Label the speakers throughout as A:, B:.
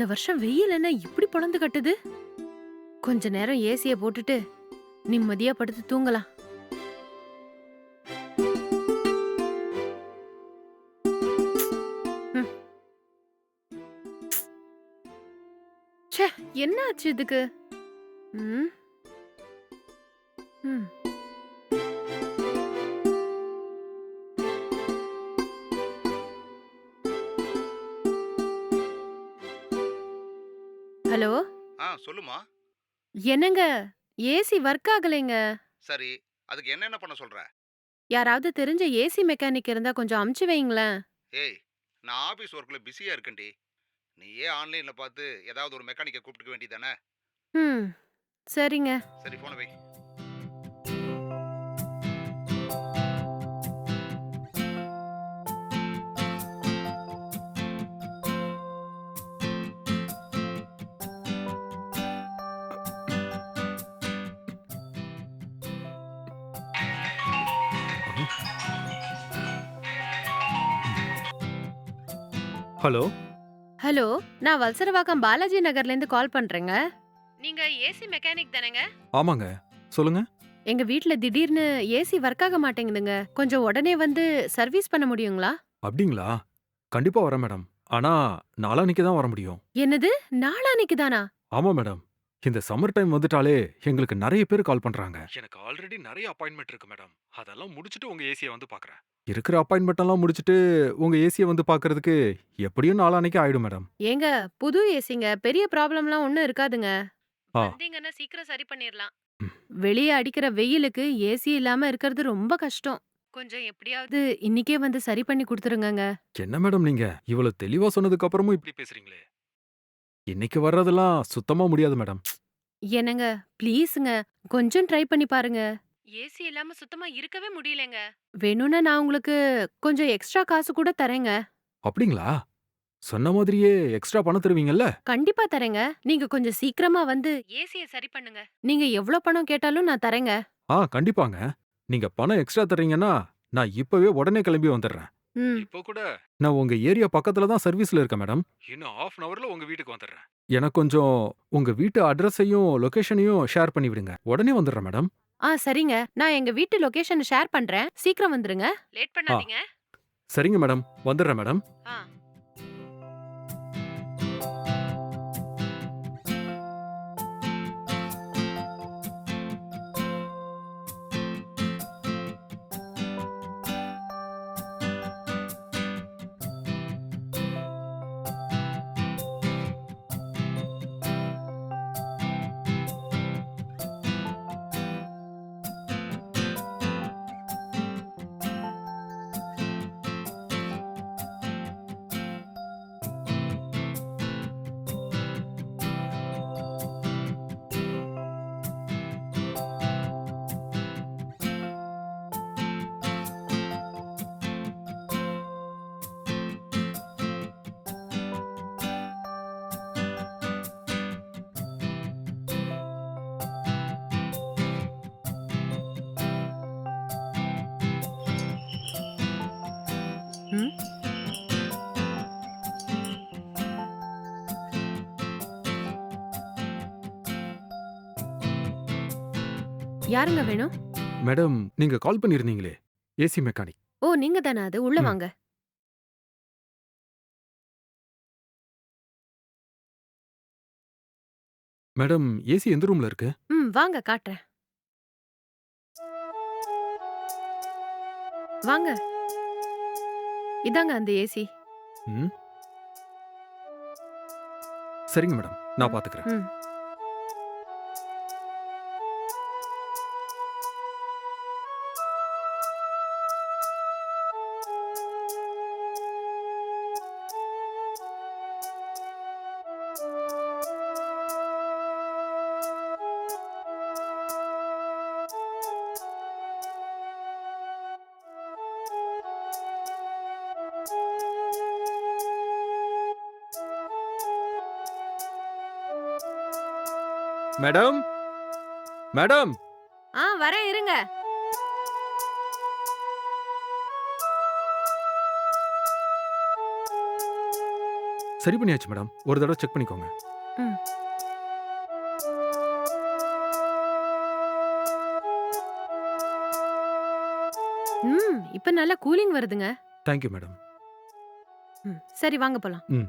A: இந்த வருஷம் வெயில் என்ன இப்படி பொழந்து கட்டுது? கொஞ்ச நேரம் ஏசிய போட்டுட்டு நிம்மதியா படுத்து தூங்கலாம். ம். ச்சே என்ன ஆச்சு இதுக்கு? ம்?
B: ஆ சொல்லுமா
A: என்னங்க? ஏசி ஒர்க் ஆகலைங்க.
B: சரி அதுக்கு என்னென்ன பண்ண சொல்ற?
A: யாராவது தெரிஞ்ச ஏசி மெக்கானிக் இருந்தா கொஞ்சம் அமுச்சு வைங்களேன்.
B: ஏய் நான் ஆபீஸ் ஒர்க்ல பிஸியா இருக்கேன்டி. நீயே ஆன்லைன்ல பார்த்து ஏதாவது ஒரு மெக்கானிக்கை கூப்பிட்டுக்க வேண்டியதானே
A: ம் சரிங்க.
B: சரி போன வை.
C: ஹலோ?
A: ஹலோ நான் வல்சரவாக்கம் பாலாஜி நகர்ல இருந்து கால் பண்றேங்க. நீங்க ஏசி மெக்கானிக் தானேங்க?
C: ஆமாங்க. சொல்லுங்க.
A: எங்க வீட்ல திடீர்னு ஏசி ஒர்க் ஆக மாட்டேங்குதுங்க. கொஞ்சம் உடனே வந்து சர்வீஸ் பண்ண முடியுங்களா?
C: அப்படிங்களா? கண்டிப்பா வரேன் மேடம். ஆனா நாளான்னைக்கு தான் வர முடியும்.
A: என்னது? நாளானிக்கு தானா?
C: ஆமா மேடம். இந்த சம்மர் டைம் வந்துட்டாலே எங்களுக்கு நிறைய பேர் கால் பண்றாங்க. எனக்கு ஆல்ரெடி நிறைய அப்பாயின்மெண்ட் இருக்கு மேடம். அதெல்லாம் முடிச்சிட்டு உங்க ஏசியை வந்து பாக்குறேன். இருக்கிற அப்பாயின்மெண்ட் எல்லாம் முடிச்சிட்டு உங்க ஏசியை வந்து பாக்குறதுக்கு எப்படியும் நாளான்னைக்கு ஆயிடும் மேடம்
A: ஏங்க புது ஏசிங்க பெரிய ப்ராப்ளம்லாம் ஒண்ணும் இருக்காதுங்க.
C: ஆ.
A: வந்தீங்கன்னா சீக்கிரம் சரி பண்ணிடலாம்
C: ம்.
A: வெளியே அடிக்கிற வெயிலுக்கு ஏசி இல்லாம இருக்கிறது ரொம்ப கஷ்டம். கொஞ்சம் எப்படியாவது இன்னிக்கே வந்து சரி பண்ணி கொடுத்துருங்கங்க.
C: என்ன மேடம் நீங்க? இவ்வளவு தெளிவா சொன்னதுக்கு அப்புறமும் இப்படி பேசுறீங்களே. இன்னைக்கு வர்றதெல்லாம் சுத்தமா முடியாது மேடம்
A: என்னங்க ப்ளீஸுங்க கொஞ்சம் ட்ரை பண்ணி பாருங்க. ஏசி இல்லாம சுத்தமா இருக்கவே முடியலங்க. வேணும்னா நான் உங்களுக்கு கொஞ்சம் எக்ஸ்ட்ரா காசு கூட தரேங்க.
C: அப்படிங்களா? சொன்ன மாதிரியே எக்ஸ்ட்ரா பணம் தருவீங்கல்ல?
A: கண்டிப்பா தரேங்க. நீங்க கொஞ்சம் சீக்கிரமா வந்து ஏசிய சரி பண்ணுங்க. நீங்க எவ்வளவு பணம் கேட்டாலும் நான் தரேங்க.
C: ஆ கண்டிப்பாங்க. நீங்க பணம் எக்ஸ்ட்ரா தர்றீங்கன்னா நான் இப்பவே உடனே கிளம்பி வந்துடுறேன்
A: ம்.
C: இப்போ கூட நான் உங்க ஏரியா பக்கத்துல தான் சர்வீஸ்ல இருக்கேன் மேடம். இன்னும் ஹாஃப் அன் அவர்ல உங்க வீட்டுக்கு வந்துடுறேன் எனக்கு கொஞ்சம் உங்க வீட்டு அட்ரஸையும் லொகேஷனையும் ஷேர் பண்ணி விடுங்க உடனே வந்துடுறேன் மேடம்.
A: ஆ சரிங்க. நான் எங்க வீட்டு லொகேஷன் ஷேர் பண்றேன். சீக்கிரம் வந்துருங்க. லேட் பண்ணாதீங்க.
C: சரிங்க மேடம். வந்துடுறேன் மேடம்.
A: ஆ. யாருங்க வேணும்
C: மேடம் நீங்க கால் பண்ணியிருந்தீங்களே. AC mechanic.
A: ஓ நீங்க தானே அது உள்ள
C: ம்.
A: வாங்க.
C: மேடம் ஏசி எந்த ரூம்ல இருக்கு?
A: ம் வாங்க காட்டுறேன். வாங்க. இதாங்க அந்த ஏசி.
C: ம். சரிங்க மேடம் நான் பாத்துக்கிறேன்.
A: ம்.
C: மேடம்? மேடம்?
A: ஆ வரேன் இருங்க.
C: சரி பண்ணியாச்சு மேடம். ஒரு தடவை செக் பண்ணிக்கோங்க.
A: ம். ம் இப்போ நல்லா கூலிங் வருதுங்க.
C: Thank you madam.
A: ம் சரி வாங்க போலாம்.
C: ம்.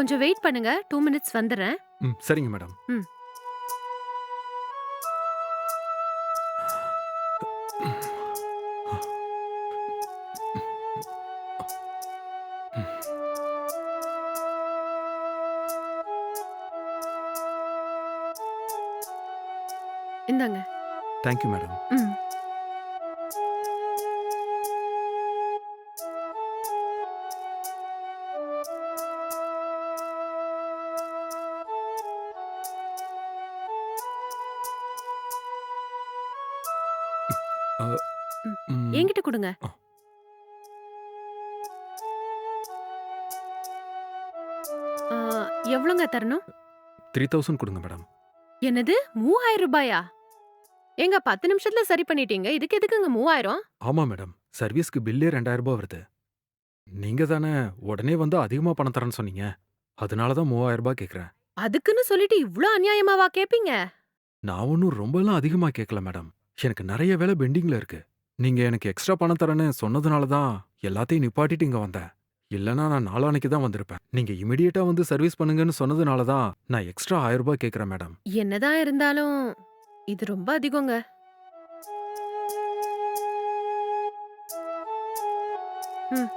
A: கொஞ்சம் வெயிட் பண்ணுங்க. டூ மினிட்ஸ் வந்துடுறேன்.
C: ம் சரிங்க மேடம்.
A: ம். இந்தாங்க.
C: தேங்க்யூ மேடம்
A: ம்.
C: ம்,
A: என்கிட்ட கொடுங்க.
C: ஆ.
A: எவ்வளோங்க தரணும்?
C: த்ரீ தௌசண்ட் கொடுங்க மேடம்.
A: என்னது? மூவாயிரம் ரூபாயா? ஏங்க பத்து நிமிஷத்துல சரி பண்ணிட்டீங்க. இதுக்கு எதுக்குங்க மூவாயிரம்?
C: ஆமா மேடம். சர்வீஸ்க்கு பில்லே ரெண்டாயிரம் ரூபாய் வருது. நீங்க தானே உடனே வந்து அதிகமா பணம் தரேன்னு சொன்னீங்க. அதனால தான் மூவாயிரம் ரூபாய் கேட்குறேன்
A: அதுக்குன்னு சொல்லிட்டு இவ்ளோ அநியாயமாவா கேப்பீங்க?
C: நான் ஒன்றும் ரொம்பலாம் அதிகமா கேட்கல மேடம். எனக்கு நிறைய வேலை பெண்டிங்ல இருக்கு. நீங்க எனக்கு எக்ஸ்ட்ரா பணம் தரேன்னு சொன்னதுனால தான் எல்லாத்தையும் நிப்பாட்டிட்டு இங்க வந்தேன். இல்லனா நான் நாளானைக்கு தான் வந்திருப்பேன். நீங்க இமிடியேட்டா வந்து சர்வீஸ் பண்ணுங்கன்னு சொன்னதுனால தான் நான் எக்ஸ்ட்ரா ஆயிரம் ரூபாய் கேட்கறேன் மேடம்
A: என்னதான் இருந்தாலும் இது ரொம்ப அதிகங்க. ம்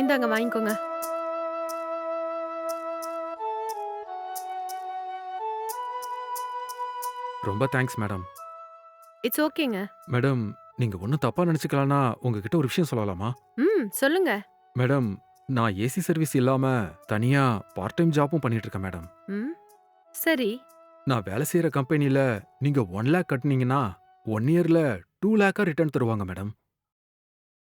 A: இந்தாங்க வாங்கிக்கோங்க.
C: ரொம்ப தேங்க்ஸ் மேடம்
A: இட்ஸ் ஓகேங்க
C: மேடம் நீங்க ஒன்றும் தப்பா நினைச்சுக்கலாம்னா உங்ககிட்ட ஒரு விஷயம் சொல்லலாமா?
A: ம் சொல்லுங்க.
C: மேடம் நான் ஏசி சர்வீஸ் இல்லாம தனியா பார்ட் டைம் ஜாப்பும் பண்ணிட்டு இருக்கேன் மேடம்.
A: ம் சரி.
C: நான் வேலை செய்யற கம்பெனில நீங்க ஒன் லேக் கட்டுனீங்கன்னா ஒன் இயர்ல டூ லேக்கா ரிட்டர்ன் தருவாங்க மேடம்.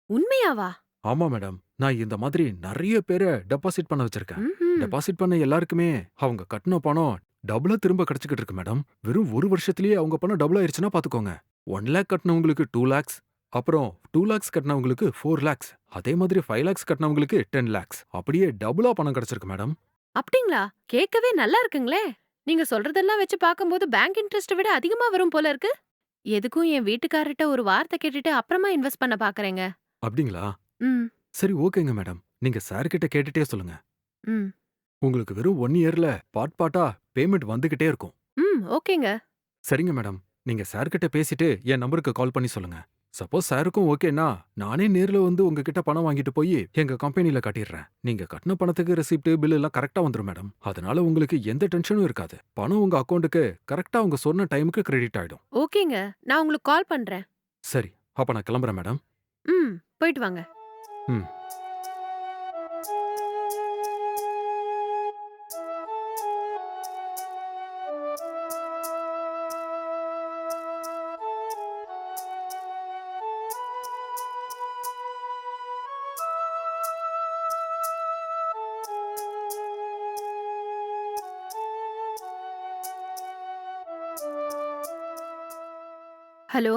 A: உண்மையாவா?
C: ஆமா மேடம். நான் இந்த மாதிரி நிறைய பேரை டெபாசிட் பண்ண வச்சிருக்கேன்.
A: ம்ஹும்.
C: டெபாசிட் பண்ண எல்லாருக்குமே அவங்க கட்டின பணம் டபுளா திரும்ப கிடைச்சிக்கிட்டு இருக்கு மேடம். வெறும் ஒரு வருஷத்துலயே அவங்க பணம் டபுள் ஆயிருச்சுன்னா பாத்துக்கோங்க. ஒன் லேக் கட்டினவங்களுக்கு டூ லேக்ஸ் அப்புறம் டூ லேக்ஸ் கட்டினவங்களுக்கு ஃபோர் லேக்ஸ் அதே மாதிரி ஃபைவ் லேக்ஸ் கட்டினவங்களுக்கு டென் லேக்ஸ் அப்படியே டபுளா பணம் கிடைச்சிருக்கு மேடம்
A: அப்படிங்களா? கேட்கவே நல்லா இருக்குங்களே. நீங்க சொல்றதெல்லாம் வச்சு பார்க்கும்போது பேங்க் இன்ட்ரெஸ்ட் விட அதிகமா வரும் போல இருக்கு. எதுக்கும் என் வீட்டுக்காரர்கிட்ட ஒரு வார்த்தை கேட்டுட்டு அப்புறமா இன்வெஸ்ட் பண்ண பாக்குறேங்க
C: அப்படிங்களா?
A: ம்.
C: சரி ஓகேங்க மேடம் நீங்க சார் கிட்ட கேட்டுட்டே சொல்லுங்க.
A: ம்.
C: உங்களுக்கு வெறும் ஒன் இயர்ல பார்ட் பார்ட்டா பேமெண்ட் வந்துகிட்டே இருக்கும்.
A: ம் ஓகேங்க.
C: சரிங்க மேடம் நீங்க சார் கிட்ட பேசிட்டு என் நம்பருக்கு கால் பண்ணி சொல்லுங்க. சப்போஸ் சாருக்கும் ஓகேனா நானே நேர்ல வந்து உங்ககிட்ட பணம் வாங்கிட்டு போய் எங்க கம்பெனில கட்டிடுறேன். நீங்க கட்டின பணத்துக்கு ரெசிப்ட் பில் எல்லாம் கரெக்டா வந்துரும் மேடம் அதனால உங்களுக்கு எந்த டென்ஷனும் இருக்காது. பணம் உங்க அக்கௌண்ட்டுக்கு கரெக்டா அவங்க சொன்ன டைமுக்கு கிரெடிட் ஆயிடும்.
A: ஓகேங்க. நான் உங்களுக்கு கால் பண்றேன்.
C: சரி. அப்ப நான் கிளம்புறேன் மேடம்
A: ம். போயிட்டு வாங்க.
C: ம்.
A: ஹலோ?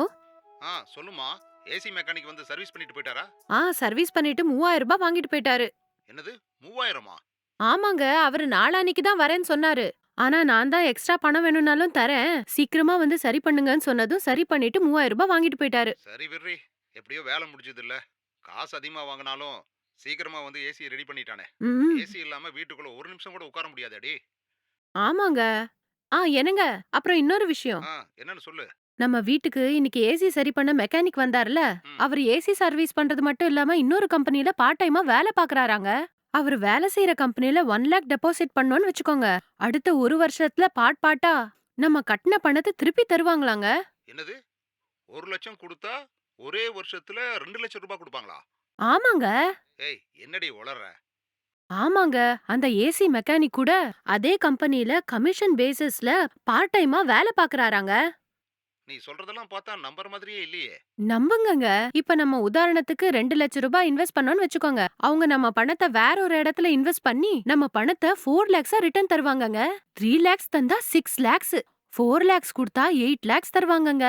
B: ஆ சொல்லுமா ஏசி மெக்கானிக் வந்து சர்வீஸ் பண்ணிட்டு போயிட்டாரா?
A: ஆ சர்வீஸ் பண்ணிட்டு மூவாயிரம் ரூபாய் வாங்கிட்டு போயிட்டாரு.
B: என்னது? மூவாயிரமா?
A: ஆமாங்க அவரு நாளான்னைக்கு தான் வரேன்னு சொன்னாரு. ஆனா நான் தான் எக்ஸ்ட்ரா பணம் வேணும்னாலும் தரேன். சீக்கிரமா வந்து சரி பண்ணுங்கன்னு சொன்னதும் சரி பண்ணிட்டு மூவாயிரம் ரூபாய் வாங்கிட்டு போயிட்டாரு.
B: சரி விட்ரி எப்படியோ வேலை முடிஞ்சது இல்ல காசு அதிகமா வாங்கினாலும் சீக்கிரமா வந்து ஏசியை ரெடி பண்ணிட்டானே.
A: ம்
B: ஏசி இல்லாம வீட்டுக்குள்ள ஒரு நிமிஷம் கூட உட்கார முடியாதேடி
A: ஆமாங்க. ஆ என்னங்க? அப்புறம் இன்னொரு விஷயம்.
B: ஆ என்னன்னு சொல்லு.
A: நம்ம வீட்டுக்கு இன்னைக்கு ஏசி சரி பண்ண மெக்கானிக் வந்தார்ல
B: ம்.
A: அவர் ஏசி சர்வீஸ் பண்றது மட்டும் இல்லாம இன்னொரு கம்பெனில பார்ட் டைமா வேலை பாக்குறாராங்க. அவர் வேலை செய்யற கம்பெனில ஒன் லேக் டெபாசிட் பண்ணோம்னு வச்சுக்கோங்க. அடுத்த ஒரு வருஷத்துல பாட் பாட்டா நம்ம கட்டின பணத்தை திருப்பி தருவாங்களாங்க?
B: என்னது? ஒரு லட்சம் கொடுத்தா ஒரே வருஷத்துல ரெண்டு லட்சம் ரூபாய் கொடுப்பாங்களா?
A: ஆமாங்க.
B: ஏய் என்னடி உளற?
A: ஆமாங்க. அந்த ஏசி மெக்கானிக் கூட அதே கம்பெனில கமிஷன் பேசிஸ்ல பார்ட் டைமா வேலை பாக்குறாராங்க.
B: நீ சொல்றதெல்லாம் பார்த்தா நம்பர் மாதிரியே இல்லையே.
A: நம்புங்கங்க. இப்ப நம்ம உதாரணத்துக்கு ரெண்டு லட்சம் ரூபாய் இன்வெஸ்ட் பண்ணோம்னு வச்சுக்கோங்க. அவங்க நம்ம பணத்தை வேற ஒரு இடத்துல இன்வெஸ்ட் பண்ணி நம்ம பணத்தை ஃபோர் லேக்ஸா ரிட்டர்ன் தருவாங்கங்க. த்ரீ லேக்ஸ் தந்தா சிக்ஸ் லேக்ஸ் ஃபோர் லேக்ஸ் கொடுத்தா எயிட் லேக்ஸ் தருவாங்கங்க.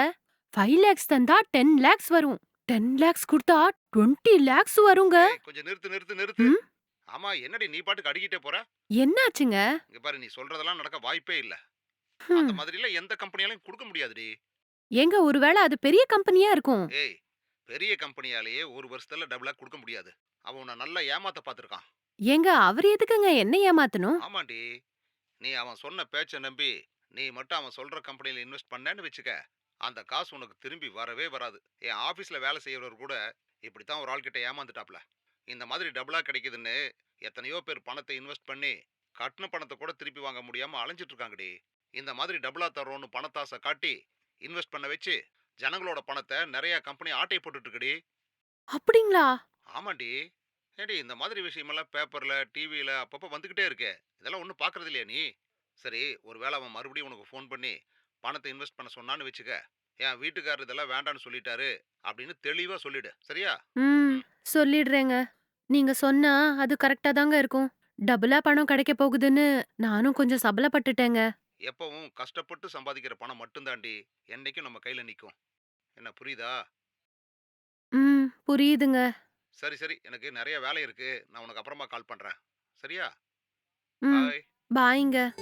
A: ஃபைவ் லேக்ஸ் தந்தா டென் லேக்ஸ் வரும். டென் லேக்ஸ் கொடுத்தா டுவெண்ட்டி லேக்ஸ் வருங்க.
B: ஏய், கொஞ்சம் நிறுத்து நிறுத்து நிறுத்து.
A: ம்?
B: ஆமா என்னடி நீ பாட்டுக்கு அடிக்கிட்டே போற?
A: என்னாச்சுங்க?
B: இங்க பாரு நீ சொல்றதெல்லாம் நடக்க வாய்ப்பே இல்ல. அந்த மாதிரிலாம் எந்த கம்பெனியாலையும் கொடுக்க முடியாதுடி.
A: ஏங்க ஒருவேளை அது பெரிய கம்பெனியா இருக்கும்.
B: ஏய் பெரிய கம்பெனியாலேயே ஒரு வருஷத்துல டபுளா கொடுக்க முடியாது. அவன் உன்னை நல்லா ஏமாத்த பார்த்திருக்கான்
A: ஏங்க அவர் எதுக்குங்க? என்ன ஏமாத்தணும்?
B: ஆமாண்டி நீ அவன் சொன்ன பேச்சை நம்பி நீ மட்டும் அவன் சொல்ற கம்பெனில இன்வெஸ்ட் பண்ணேன்னு வச்சுக்க அந்த காசு உனக்கு திரும்பி வரவே வராது. என் ஆபீஸ்ல வேலை செய்யறவர் கூட இப்படித்தான் ஒரு ஆள்கிட்ட ஏமாந்துட்டாப்ல. இந்த மாதிரி டபுளா கிடைக்குதுன்னு எத்தனையோ பேர் பணத்தை இன்வெஸ்ட் பண்ணி கட்டின பணத்தை கூட திருப்பி வாங்க முடியாம அலைஞ்சிட்டு இருக்காங்கடி. இந்த மாதிரி டபுளா தரோன்னு பணத்தாசை காட்டி இன்வெஸ்ட் பண்ண வச்சு ஜனங்களோட பணத்தை நிறைய கம்பெனி ஆட்டை போட்டுட்டு இருக்குடி
A: அப்படிங்களா?
B: ஆமாண்டி. ஏடி இந்த மாதிரி விஷயமெல்லாம் பேப்பர்ல டிவியில அப்பப்போ வந்துகிட்டே இருக்கே. இதெல்லாம் ஒன்றும் பார்க்கறது இல்லையா நீ? சரி ஒருவேளை அவன் மறுபடியும் உனக்கு ஃபோன் பண்ணி பணத்தை இன்வெஸ்ட் பண்ண சொன்னான்னு வச்சுக்க. என் வீட்டுக்காரர் இதெல்லாம் வேண்டான்னு சொல்லிட்டாரு அப்படின்னு தெளிவா சொல்லிடு. சரியா?
A: ம் சொல்லிடுறேங்க. நீங்க சொன்னா அது கரெக்டா தாங்க இருக்கும். டபுளா பணம் கிடைக்க போகுதுன்னு நானும் கொஞ்சம் சபலப்பட்டுட்டேங்க.
B: எப்பவும் கஷ்டப்பட்டு சம்பாதிக்கிற பணம் மட்டும்தாண்டி என்னைக்கும் நம்ம கையில நிற்கும் என்ன புரியுதா?
A: ம் புரியுதுங்க.
B: சரி சரி. எனக்கு நிறைய வேலை இருக்கு. நான் உனக்கு அப்புறமா கால் பண்றேன். சரியா?
A: ம்
B: பாய்.
A: பாய்ங்க.